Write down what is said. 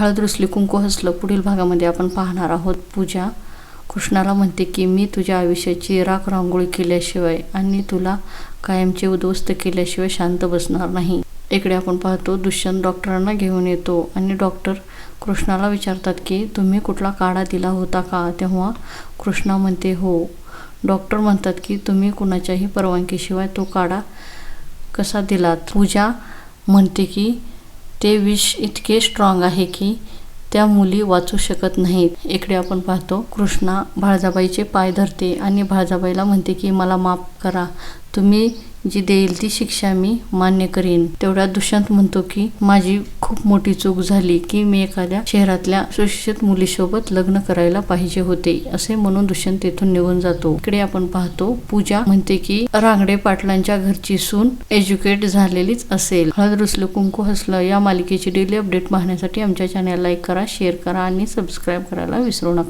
हळद रुसली कुंकू हसलं पुढील भागामध्ये आपण पाहणार आहोत पूजा. कृष्णाला म्हणते की मी तुझ्या आयुष्याची राख रांगोळी केल्याशिवाय आणि तुला कायमचे उद्ध्वस्त केल्याशिवाय शांत बसणार नाही. इकडे आपण पाहतो दुष्यंत डॉक्टरांना घेऊन येतो आणि डॉक्टर कृष्णाला विचारतात की तुम्ही कुठला काढा दिला होता का? तेव्हा कृष्णा म्हणते हो. डॉक्टर म्हणतात की तुम्ही कुणाच्याही परवानगीशिवाय तो काढा कसा दिलात? पूजा म्हणते की ते विष इतके स्ट्रॉंग आहे की त्या मुली वाचू शकत नाहीत. इकडे आपण पाहतो कृष्णा भाळजाबाईचे पाय धरते आणि भाळजाबाईला म्हणते की मला माफ करा तुम्ही जी देईल ती शिक्षा मी मान्य करीन. तेवढा दुष्यंत म्हणतो की माझी खूप मोठी चूक झाली की मी एखाद्या शहरातल्या सुशिक्षित मुलीसोबत लग्न करायला पाहिजे होते असे म्हणून दुष्यंत तेथून निघून जातो. इकडे आपण पाहतो पूजा म्हणते की रांगडे पाटलांच्या घरची सून एज्युकेट झालेलीच असेल. हळद रुसलं कुंकू हसलं या मालिकेची डेली अपडेट पाहण्यासाठी आमच्या चॅनलला लाईक करा शेअर करा आणि सबस्क्राईब करायला विसरू नका.